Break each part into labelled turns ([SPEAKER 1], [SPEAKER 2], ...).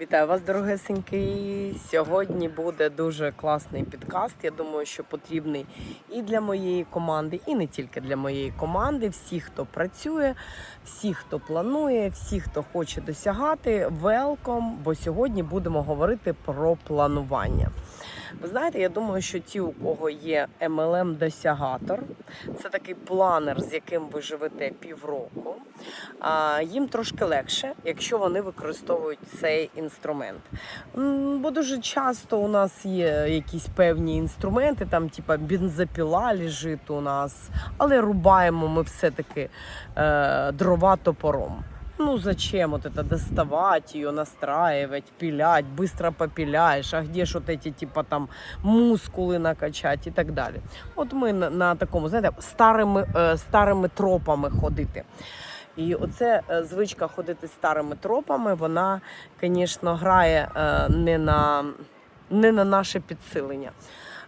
[SPEAKER 1] Вітаю вас, дорогесеньки. Сьогодні буде дуже класний підкаст. Я думаю, що потрібний і для моєї команди, і не тільки для моєї команди. Всі, хто працює, всі, хто планує, всі, хто хоче досягати, велком, бо сьогодні будемо говорити про планування. Ви знаєте, я думаю, що ті, у кого є MLM досягатор, це такий планер, з яким ви живете півроку. Їм трошки легше, якщо вони використовують цей інструмент. Бо дуже часто у нас є якісь певні інструменти, там типа бензопіла лежить у нас, але рубаємо ми все-таки е, дрова топором Ну зачем вот это доставать ее, настраивать, пилять, быстро попиляешь, а где ж вот эти типа там мускулы накачать і так далі. От ми на, на такому, знаєте, старими, е, старими тропами ходити. І оце е, звичка ходити старими тропами, вона, звісно, грає е, не на, не на наше підсилення.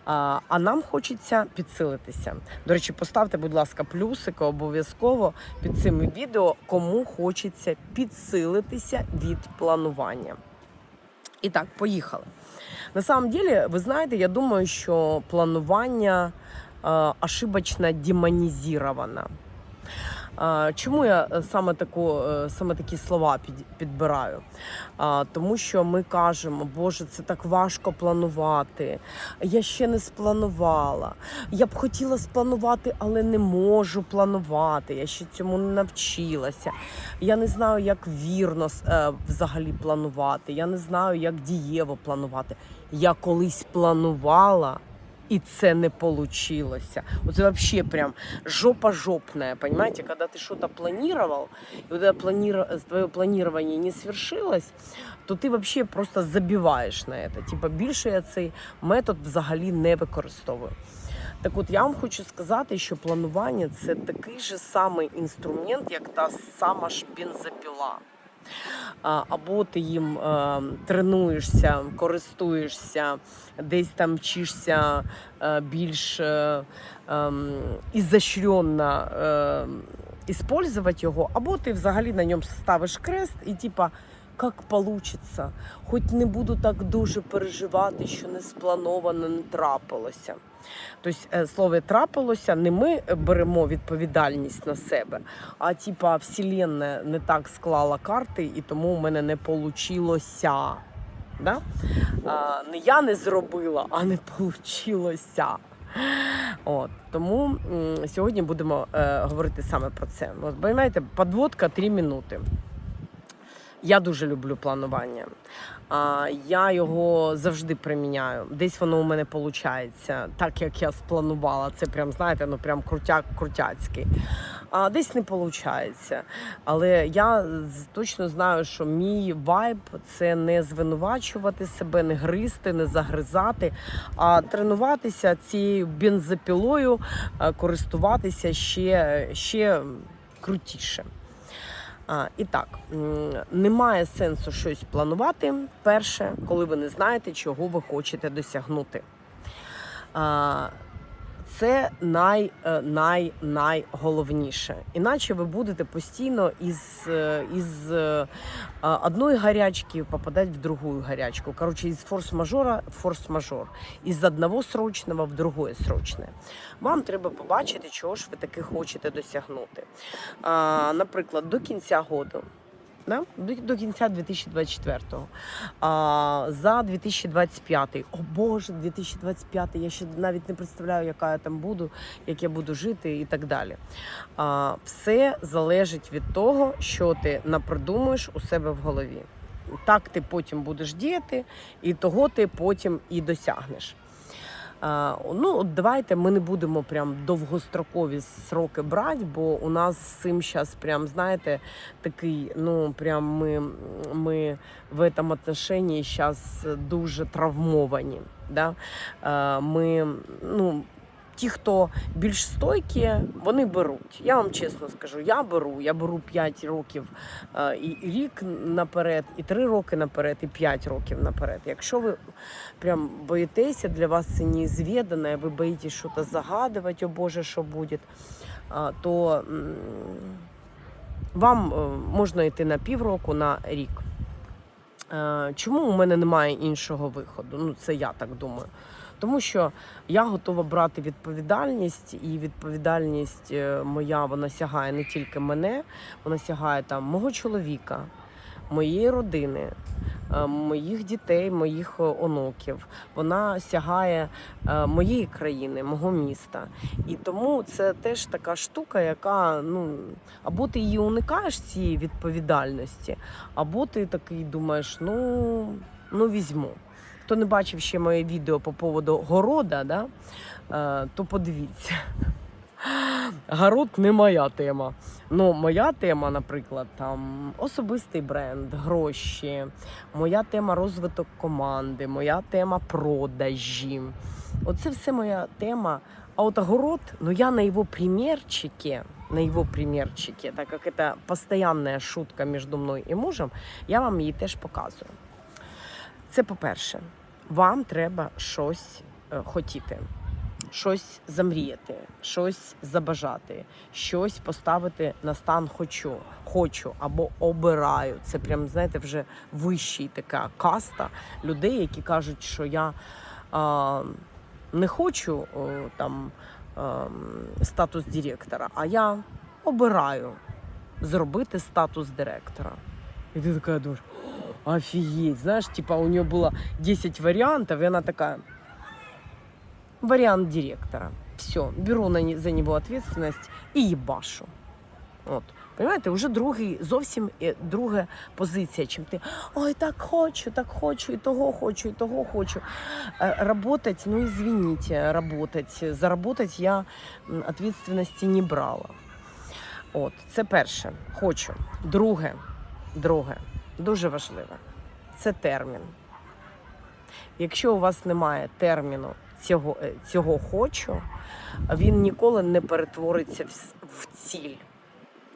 [SPEAKER 1] А, нам хочеться підсилитися. До речі, поставте, будь ласка, плюсики обов'язково під цим відео, кому хочеться підсилитися від планування. І так, поїхали. На самом деле, ви знаєте, я думаю, що планування ошибочно демонізовано. Чому я е, саме таку е, саме такі слова під, підбираю? Тому що ми кажемо, Боже, це так важко планувати. Я ще не спланувала. Я б хотіла спланувати, але не можу планувати. Я ще цьому не навчилася. Я не знаю, як вірно е, взагалі планувати. Я не знаю, як дієво планувати. Я колись планувала И це не получилось. Вот это вообще прям жопа жопная, понимаете, когда ты что-то планировал, и вот это планир... твое планирование не свершилось, то ти вообще просто забиваєш на это. Типа більше я цей метод взагалі не використовую. Так от я вам хочу сказати, що планування це такий же самий інструмент, як та сама ж бензопіла. Або ти їм е, тренуєшся, користуєшся, десь там вчишся е, більш е, е, ізощренно іспользувати його, або ти взагалі на ньому ставиш крест і типа. Як получиться, хоч не буду так дуже переживати, що не сплановано не трапилося. Тобто, е, слово трапилося, не ми беремо відповідальність на себе, а типа Вселенна не так склала карти, і тому у мене не получилося. Да? А, не я не зробила, а не получилося. От тому м, сьогодні будемо е, говорити саме про це. От, розумієте, подводка 3 минути. Я дуже люблю планування. А, я його завжди приміняю. Десь воно у мене виходить, так як я спланувала. Це прям, знаєте, ну прям крутяк крутяцький. А десь не виходить. Але я точно знаю, що мій вайб це не звинувачувати себе, не гризти, не загризати, а тренуватися цією бензопілою, користуватися ще, ще крутіше. А, і так, немає сенсу щось планувати. Перше, коли ви не знаєте, чого ви хочете досягнути. А, це най, е, най, найголовніше. Іначе ви будете постійно із, е, із е, одної гарячки попадати в другу гарячку. Коротше, із форс-мажора в форс-мажор. Із одного срочного в другое срочне. Вам треба побачити, чого ж ви таки хочете досягнути. Наприклад, до кінця року. Да? До, кінця 2024-го. А, за 2025. О Боже, 2025. Я ще навіть не представляю, яка я там буду, як я буду жити і так далі. А, все залежить від того, що ти напридумуєш у себе в голові. Так ти потім будеш діяти, і того ти потім і досягнеш. А, ну, давайте ми не будемо прям довгострокові сроки брати, бо у нас з цим зараз прям, знаєте, такий, ну, прям ми, ми в цьому отношенні зараз дуже травмовані. Да? Ми, ну, ті, хто більш стойкі, вони беруть. Я вам чесно скажу, я беру. Я беру 5 років е, і рік наперед, і 3 роки наперед, і 5 років наперед. Якщо ви прям боїтеся, для вас це неізвідане, ви боїтесь щось загадувати, о Боже, що буде, а, то вам е, можна йти на півроку, на рік. Е, Чому у мене немає іншого виходу? Ну, це я так думаю. Тому що я готова брати відповідальність, і відповідальність е, моя вона сягає не тільки мене, вона сягає там мого чоловіка, моєї родини, е, моїх дітей, моїх е, онуків. Вона сягає моєї країни, мого міста. І тому це теж така штука, яка ну або ти її уникаєш цієї відповідальності, або ти такий думаєш, ну, ну візьму. Хто не бачив ще моє відео по поводу города, да, е, то подивіться. Город не моя тема. Ну, моя тема, наприклад, там особистий бренд, гроші, моя тема розвиток команди, моя тема продажі. Оце все моя тема. А от огород, ну я на его примерчике, на его примерчике, так как это постоянная шутка між мною і мужем, я вам її теж показую. Це по-перше, вам треба щось е, хотіти, щось замріяти, щось забажати, щось поставити на стан хочу, хочу або обираю. Це прям, знаєте, вже вищий така каста людей, які кажуть, що я а, не хочу о, там ем, статус директора, а я обираю зробити статус директора. І ти така думаєш, офігеть, знаєш, типа у нее было 10 варіантів, і вона така, варіант директора. Все, беру на за нього ответственность і їбашу. От. Понимаєте, вже другий, зовсім е, друга позиція, чим ти ой, так хочу, так хочу, і того хочу, і того хочу. Е, Работать, ну извините, работать. Заработать я ответственности не брала. От, це перше. Хочу. Друге, друге, дуже важливе. Це термін. Якщо у вас немає терміну цього, е, цього хочу, він ніколи не перетвориться в, в ціль.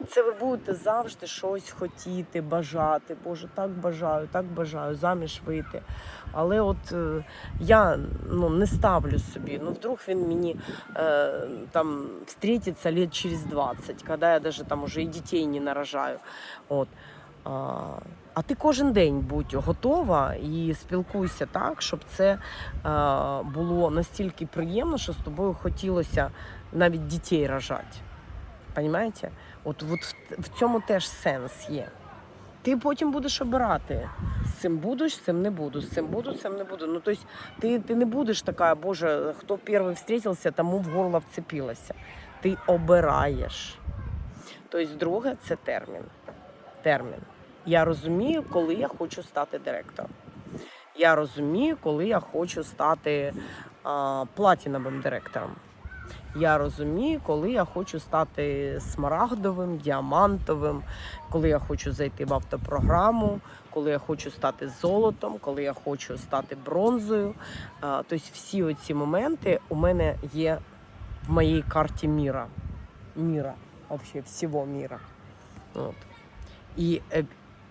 [SPEAKER 1] Це ви будете завжди щось хотіти, бажати. Боже, так бажаю, так бажаю, заміж вийти. Але от е, я ну, не ставлю собі. Ну, вдруг він мені е, там встретиться лет через 20, коли я даже там уже і дітей не наражаю. От. А, ти кожен день будь готова і спілкуйся так, щоб це е, було настільки приємно, що з тобою хотілося навіть дітей рожати. Понимаєте? От, от в, цьому теж сенс є. Ти потім будеш обирати. З цим буду, з цим не буду, з цим буду, з цим не буду. Ну, тобто, ти, ти не будеш така, Боже, хто перший встретився, тому в горло вцепилася. Ти обираєш. Тобто, друге це термін. Термін. Я розумію, коли я хочу стати директором. Я розумію, коли я хочу стати а, платіновим директором. Я розумію, коли я хочу стати смарагдовим, діамантовим, коли я хочу зайти в автопрограму, коли я хочу стати золотом, коли я хочу стати бронзою. Тобто всі оці моменти у мене є в моїй карті міра. Міра, взагалі, всього міра. От. І е,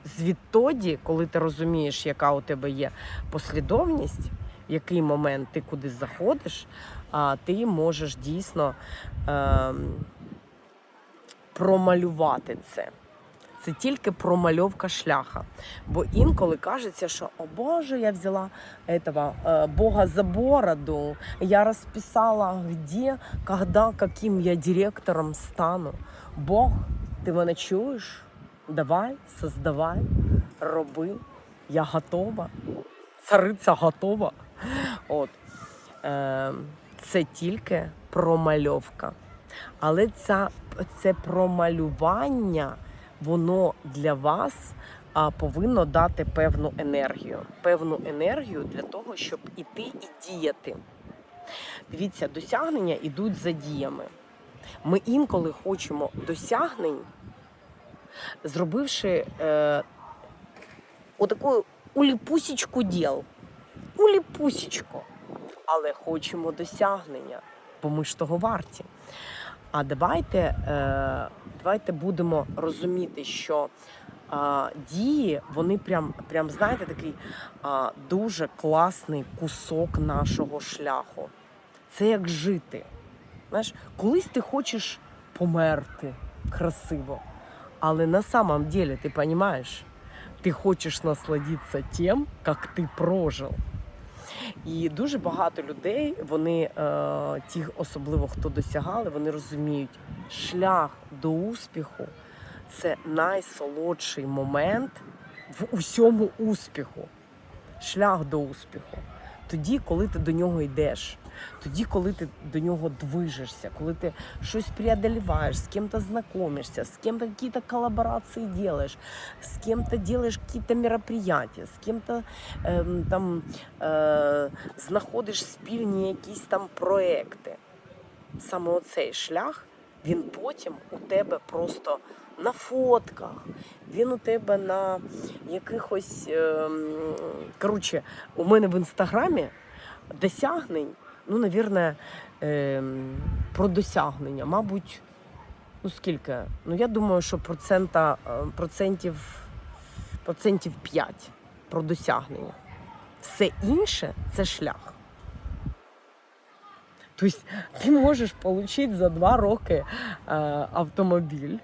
[SPEAKER 1] звідтоді, коли ти розумієш, яка у тебе є послідовність, в який момент ти куди заходиш, ти можеш дійсно ем, промалювати це. Це тільки промальовка шляха. Бо інколи кажеться, що о Боже, я взяла этого, е, Бога за бороду, я розписала, де, когда, каким я директором стану. Бог, ти мене чуєш? Давай, создавай, роби. Я готова. Цариця готова. От. Е, це тільки промальовка. Але ця, це промалювання, воно для вас а, повинно дати певну енергію. Певну енергію для того, щоб іти і діяти. Дивіться, досягнення йдуть за діями. Ми інколи хочемо досягнень, зробивши е, отаку уліпусічку діл. Уліпусічку. Але хочемо досягнення, бо ми ж того варті. А давайте, е, давайте будемо розуміти, що е, дії, вони прям, прям знаєте, такий е, дуже класний кусок нашого шляху. Це як жити. Знаєш, колись ти хочеш померти красиво. Але на самом деле, ти розумієш, Ти хочеш насладитися тим, як ти прожив. І дуже багато людей, вони, е, ті, особливо хто досягали, вони розуміють, шлях до успіху це найсолодший момент в усьому успіху. Шлях до успіху. Тоді, коли ти до нього йдеш, тоді, коли ти до нього движешся, коли ти щось преодолеваешь, з кем-то знакомишься, з кем-то какие-то коллаборации делаешь, с кем-то делаешь какие-то мероприятия, з кем-то ем, там е, знаходиш спільні якісь там проекти. Саме оцей шлях, він потім у тебе просто на фотках, він у тебе на якихось. ем, коротше, у мене в інстаграмі досягнень, ну, навірне, ем, про досягнення, мабуть, ну скільки? Ну, я думаю, що процента, е, процентів, процентів 5 про досягнення. Все інше це шлях. Тобто ти можеш отримати за два роки е, автомобіль,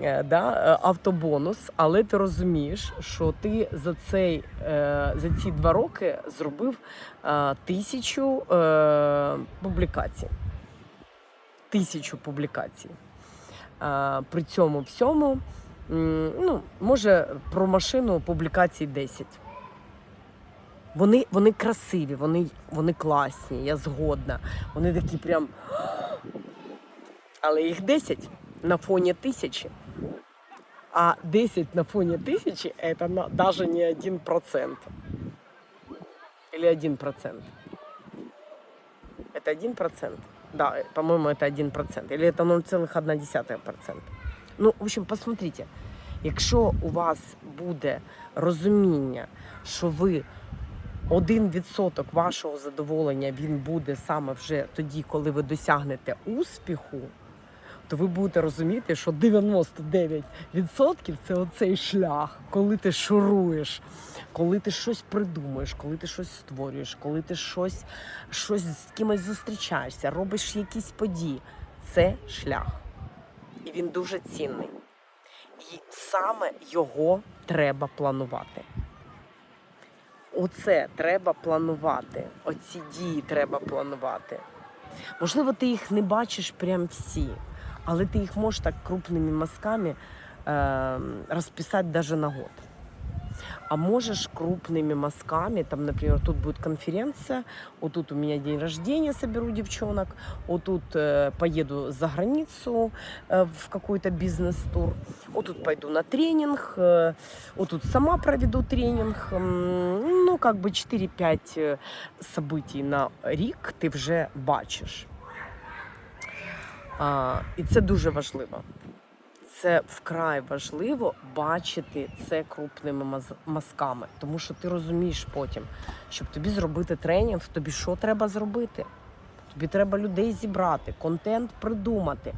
[SPEAKER 1] да, е, автобонус, але ти розумієш, що ти за, цей, е, за ці два роки зробив е, тисячу е, публікацій. Тисячу публікацій. Е, при цьому всьому, ну, може, про машину публікацій 10. Вони, вони красиві, вони, вони класні, я згодна. Вони такі прям. Але їх 10 на фоні тисячі. А 10 на фоні тисячі це на, даже не 1%. Или 1%. Это 1%? Да, по-моему, это 1%. Или это 0,1%. Ну, в общем, посмотрите, якщо у вас буде розуміння, що ви один відсоток вашого задоволення він буде саме вже тоді, коли ви досягнете успіху, то ви будете розуміти, що 99% це оцей шлях, коли ти шуруєш, коли ти щось придумуєш, коли ти щось створюєш, коли ти щось, щось з кимось зустрічаєшся, робиш якісь події. Це шлях. І він дуже цінний. І саме його треба планувати. Оце треба планувати. Оці дії треба планувати. Можливо, ти їх не бачиш прям всі, але ти їх можеш так крупними мазками е, розписати навіть на год. А можешь крупными мазками, там, например, тут будет конференция, вот тут у меня день рождения, соберу девчонок, вот тут э, поеду за границу э, в какой-то бизнес-тур, вот тут пойду на тренинг, э, вот тут сама проведу тренинг. М, Ну, как бы 4-5 э, событий на рік ти вже бачиш. А, і це дуже важливо. Це вкрай важливо бачити це крупними маз- мазками, тому що ти розумієш потім, щоб тобі зробити тренінг, тобі що треба зробити? Тобі треба людей зібрати, контент придумати.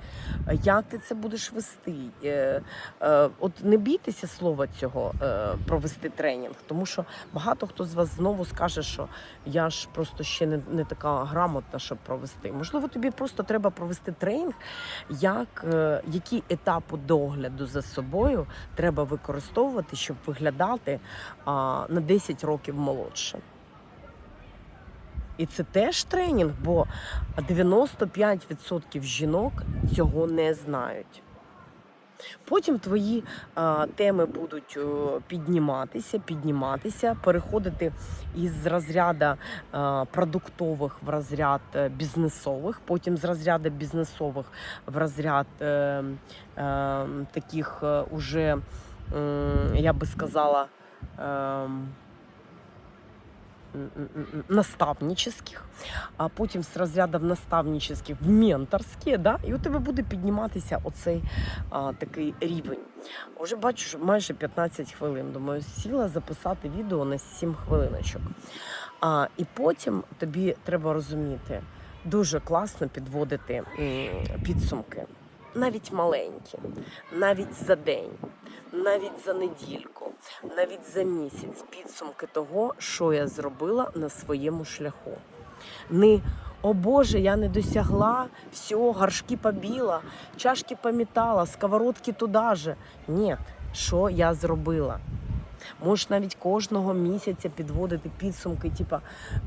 [SPEAKER 1] Як ти це будеш вести? Е, е, От не бійтеся слова цього е, провести тренінг, тому що багато хто з вас знову скаже, що я ж просто ще не, не така грамотна, щоб провести. Можливо, тобі просто треба провести тренінг, як, які етапи догляду за собою треба використовувати, щоб виглядати на 10 років молодше. І це теж тренінг, бо 95% жінок цього не знають. Потім твої а, теми будуть підніматися, підніматися, переходити із розряду а, продуктових в розряд е, бізнесових, потім з розряду бізнесових в розряд е, е, таких е, уже, м, я би сказала, ем, м, м, м, м, наставнических, а потім з розрядів наставнических в менторські, да? і у тебе буде підніматися оцей а, такий рівень. Уже бачу, що майже 15 хвилин. Думаю, сіла записати відео на 7 хвилиночок. А, і потім тобі треба розуміти, дуже класно підводити підсумки. Навіть маленькі, навіть за день, навіть за недільку, навіть за місяць підсумки того, що я зробила на своєму шляху. Не о Боже, я не досягла, все, горшки побіла, чашки помітала, сковородки туди же. Ні, що я зробила? Можеш навіть кожного місяця підводити підсумки, типа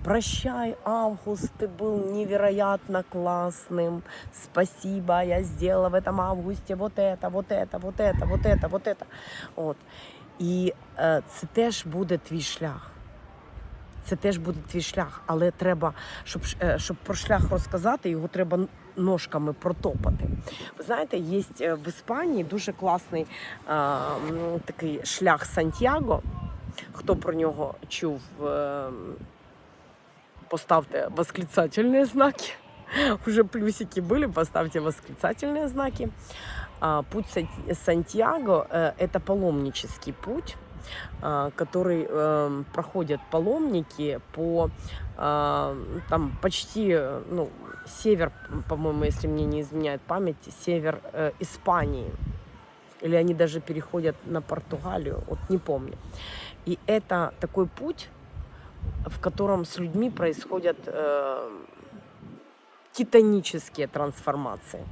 [SPEAKER 1] прощай, август, ти був невероятно класним. Спасибо, я сделала в этом августі вот это, вот это, вот это, вот это, вот это. От. І е, це теж буде твій шлях. Це теж буде твій шлях, але треба, щоб, е, щоб про шлях розказати, його треба ножками протопати. Ви знаєте, є е, в Іспанії дуже класний е, такий шлях Сантьяго. Хто про нього чув, е, поставте восклицательні знаки. Уже плюсики были, поставьте восклицательные знаки. А, Путь Сан- Сантьяго э, – это паломнический путь, а, который э, проходят паломники по а, там почти ну, север, по-моему, если мне не изменяет память, север э, Испании. Или они даже переходят на Португалию, вот не помню. И это такой путь, в котором с людьми происходят э, титанические трансформации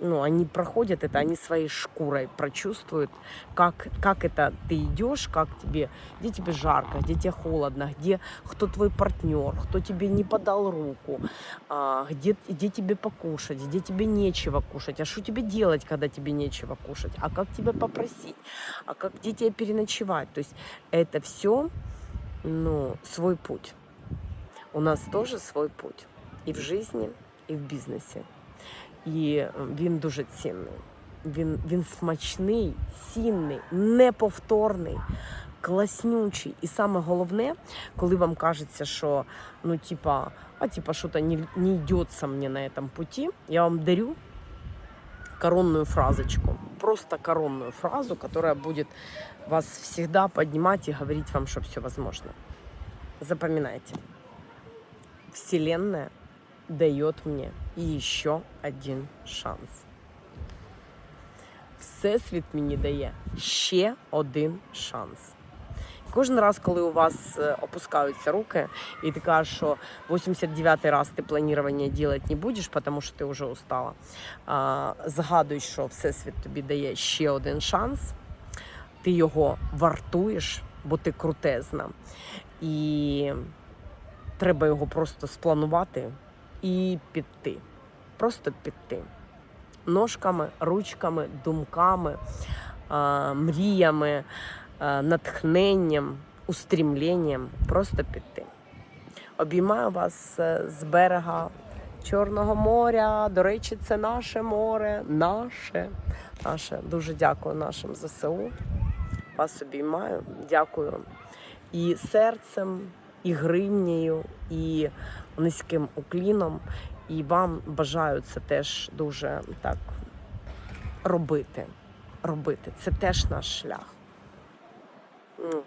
[SPEAKER 1] Ну, они проходят это, они своей шкурой прочувствуют, как, как это ты идешь, как тебе, где тебе жарко, где тебе холодно, где кто твой партнер, кто тебе не подал руку, а, где, где тебе покушать, где тебе нечего кушать, а что тебе делать, когда тебе нечего кушать, а как тебя попросить, а как где тебе переночевать. То есть это все ну, свой путь. У нас тоже свой путь і в житті, і в бізнесі. І е, він дуже цінний. Він, він смачний, цінний, неповторний, класнючий. І саме головне, коли вам кажеться, що ну, типа, а типа що-то не, не йдеться мені на цьому путі, я вам дарю коронную фразочку. Просто коронную фразу, которая будет вас всегда поднимать и говорить вам, что все возможно. Запоминайте. Вселенная дает мне еще один шанс. Всесвіт мені дає ще один шанс. Кожен раз, коли у вас е, опускаються руки, і ти кажеш, що 89-й раз ти планування робити не будеш, тому що ти вже устала. А, згадуй, що Всесвіт тобі дає ще один шанс, ти його вартуєш, бо ти крутезна. І треба його просто спланувати і піти. Просто піти. Ножками, ручками, думками, мріями, натхненням, устрімленням. Просто піти. Обіймаю вас е, з берега Чорного моря. До речі, це наше море. Наше. Наше. Дуже дякую нашим ЗСУ. Вас обіймаю. Дякую і серцем, і гривнею, і низьким укліном. І вам бажаю це теж дуже так робити. Робити. Це теж наш шлях. Ну,